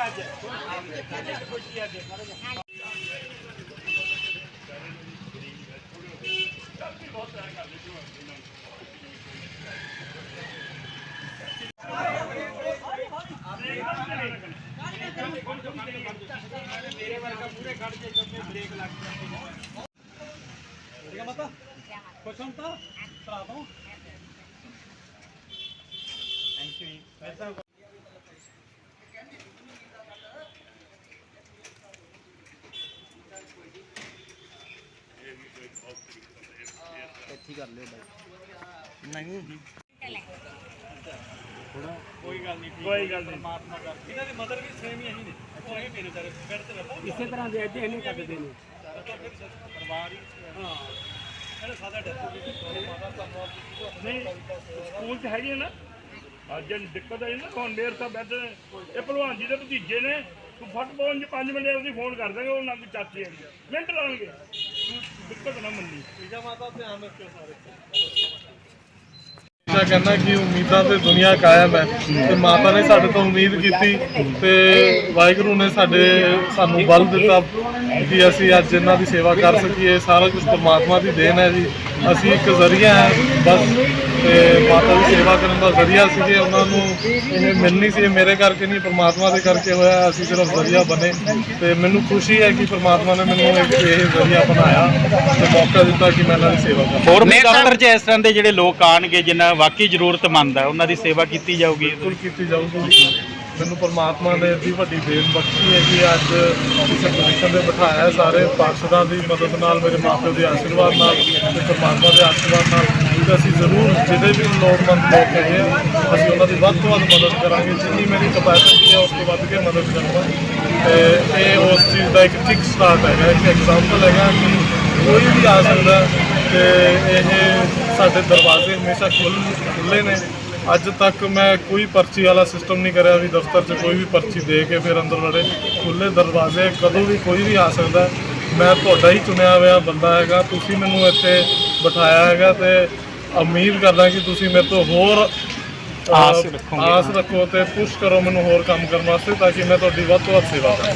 ਅੱਜ। ਖੁਸ਼ੀ ਅੱਜ ਬਹੁਤ ਸਾਰਾ ਕਰ ਲਿਓ ਇਹਨਾਂ ਮੇਰੇ ਵਰਗਾ ਪੂਰੇ ਖੜ ਜੇ ਜਦ ਮੈਂ ਬ੍ਰੇਕ ਲੱਗ ਗਿਆ ਠੀਕ ਹੈ ਮਾਤਾ ਖੁਸ਼ ਹਾਂ ਤਾਂ ਸਲਾਮ ਥੈਂਕ ਯੂ ਕੋਈ ਗੱਲ ਨਹੀਂ ਪਰਮਾਤਮਾ ਕਰ ਇਹਨਾਂ ਦੇ ਮਦਰ ਵੀ ਸੇਮ ਹੀ ਅਸੀਂ ਨੇ। ਉਹ ਇਹ ਮੇਰੇ ਸਾਰੇ ਬੈਠ ਤੇ ਰੱਖੋ ਇਸੇ ਤਰ੍ਹਾਂ ਦੇ ਅੱਜ ਇਹਨੇ ਕੱਢਦੇ ਨੇ। ਪਰਿਵਾਰ ਹੀ ਹਾਂ ਇਹਦਾ ਸਾਦਾ ਡੈਥ ਨਹੀਂ ਸਕੂਲ ਚ ਹੈਗੇ ਨਾ। ਅੱਜ ਦਿੱਕਤ ਆਈ ਨਾ ਕੌਂਡੇਰ ਤਾਂ ਬੈਠੇ ਨੇ। ਇਹ ਭਲਵਾਨ ਜੀ ਦੇ ਭਤੀਜੇ ਨੇ। ਤੂੰ ਫਟ ਪਹੁੰਚ 5 ਮਿੰਟ ਉਹਦੀ ਫੋਨ ਕਰ ਦਾਂਗੇ ਉਹਨਾਂ ਦੀ ਚਾਚੀ ਮਿੰਟ ਲਾਉਣਗੇ ਤੂੰ ਦਿੱਕਤ ਨਾ ਮੰਨੀ ਪੀਜਾ ਮਾਤਾ ਧਿਆਨ ਰੱਖਿਓ ਸਾਰੇ ਮੈਂ ਕਹਿੰਦਾ ਕਿ ਉਮੀਦਾਂ ਤੇ ਦੁਨੀਆ ਕਾਇਮ ਹੈ ਤੇ ਮਾਤਾ ਨੇ ਸਾਡੇ ਤੋਂ ਉਮੀਦ ਕੀਤੀ ਤੇ ਵਾਹਿਗੁਰੂ ਨੇ ਸਾਡੇ, ਸਾਨੂੰ ਬਲ ਦਿੱਤਾ ਕਿ ਅਸੀਂ ਅੱਜ ਇਹਨਾਂ ਦੀ ਸੇਵਾ ਕਰ ਸਕੀਏ, ਸਾਰਾ ਕੁਝ ਪਰਮਾਤਮਾ ਦੀ ਦੇਣ ਹੈ ਜੀ। ਅਸੀਂ ਇੱਕ ਜ਼ਰੀਆ ਹੈ ਬਸ ਤੇ ਮਾਤਾ ਦੀ ਸੇਵਾ ਕਰਨ ਦਾ ਜ਼ਰੀਆ ਸੀਗੇ ਉਹਨਾਂ ਨੂੰ ਇਹ ਮਿਲਣੀ ਸੀ ਇਹ ਮੇਰੇ ਕਰਕੇ ਨਹੀਂ ਪਰਮਾਤਮਾ ਦੇ ਕਰਕੇ ਹੋਇਆ ਅਸੀਂ ਸਿਰਫ ਜ਼ਰੀਆ ਬਣੇ। ਤੇ ਮੈਨੂੰ ਖੁਸ਼ੀ ਹੈ ਕਿ ਪਰਮਾਤਮਾ ਨੇ ਮੈਨੂੰ ਇੱਕ ਇਹ ਜ਼ਰੀਆ ਬਣਾਇਆ ਤੇ ਮੌਕਾ ਦਿੱਤਾ ਕਿ ਮੈਂ ਇਹਨਾਂ ਦੀ ਸੇਵਾ ਕਰਾਂ। ਹੋਰ ਵੀ ਦਫ਼ਤਰ 'ਚ ਇਸ ਤਰ੍ਹਾਂ ਦੇ ਜਿਹੜੇ ਲੋਕ ਆਣਗੇ ਜਿਨ੍ਹਾਂ ਵਾਕਈ ਜ਼ਰੂਰਤਮੰਦ ਹੈ ਉਹਨਾਂ ਦੀ ਸੇਵਾ ਕੀਤੀ ਜਾਊਗੀ। ਬਿਲਕੁਲ ਕੀਤੀ ਜਾਊਗੀ। ਮੈਨੂੰ ਪਰਮਾਤਮਾ ਨੇ ਇੰਨੀ ਵੱਡੀ ਦੇਣ ਬਖਸ਼ੀ ਹੈ ਕਿ ਅੱਜ ਇਸ ਪੋਜੀਸ਼ਨ ਤੇ ਬਿਠਾਇਆ ਸਾਰੇ ਪਾਰਸ਼ਦਾਂ ਦੀ ਮਦਦ ਨਾਲ, ਮੇਰੇ ਮਾਪਿਓ ਦੇ ਆਸ਼ੀਰਵਾਦ ਨਾਲ ਤੇ ਪਰਮਾਤਮਾ ਦੇ ਆਸ਼ੀਰਵਾਦ ਨਾਲ। ਤੇ ਅਸੀਂ ਜ਼ਰੂਰ ਜਿਹੜੇ ਵੀ ਲੋੜਵੰਦ ਲੋਕ ਹੈਗੇ ਅਸੀਂ ਉਹਨਾਂ ਦੀ ਵੱਧ ਤੋਂ ਵੱਧ ਮਦਦ ਕਰਾਂਗੇ। ਜਿੰਨੀ ਮੇਰੀ ਕਪੈਸਿਟੀ ਹੈ, ਉਸ ਤੋਂ ਵੱਧ ਕੇ ਮਦਦ ਕਰਾਂਗਾ। ਤੇ ਇਹ ਉਸ ਚੀਜ਼ ਦਾ ਇੱਕ ਕਿਕ ਸਟਾਰਟ ਹੈਗਾ, ਇੱਕ ਐਗਜ਼ਾਮਪਲ ਹੈਗਾ ਕਿ ਕੋਈ ਵੀ ਆ ਸਕਦਾ ਹੈ ਤੇ ਇਹ ਸਾਡੇ ਦਰਵਾਜ਼ੇ ਹਮੇਸ਼ਾ ਖੁੱਲ੍ਹ ਖੁੱਲੇ ਨੇ। ਅੱਜ ਤੱਕ ਮੈਂ ਕੋਈ ਪਰਚੀ ਵਾਲਾ ਸਿਸਟਮ ਨਹੀਂ ਕਰਿਆ ਵੀ ਦਫ਼ਤਰ 'ਚ ਕੋਈ ਵੀ ਪਰਚੀ ਦੇ ਕੇ ਫਿਰ ਅੰਦਰ ਵੜੇ ਖੁੱਲੇ ਦਰਵਾਜ਼ੇ ਕਦੋਂ ਵੀ ਕੋਈ ਵੀ ਆ ਸਕਦਾ। ਮੈਂ ਤੁਹਾਡਾ ਹੀ ਚੁਣਿਆ ਹੋਇਆ ਬੰਦਾ ਹੈਗਾ ਤੁਸੀਂ ਮੈਨੂੰ ਇੱਥੇ ਬਿਠਾਇਆ ਹੈਗਾ ਤੇ ਉਮੀਦ ਕਰਦਾ ਕਿ ਤੁਸੀਂ ਮੇਰੇ ਤੋਂ ਹੋਰ ਆਸ ਰੱਖੋਗੇ। ਆਸ ਰੱਖੋ ਤੇ ਪੁਸ਼ ਕਰੋ ਮੈਨੂੰ ਹੋਰ ਕੰਮ ਕਰਨ ਵਾਸਤੇ ਤਾਂ ਕਿ ਮੈਂ ਤੁਹਾਡੀ ਵੱਧ ਤੋਂ ਵੱਧ ਸੇਵਾ ਕਰਾਂ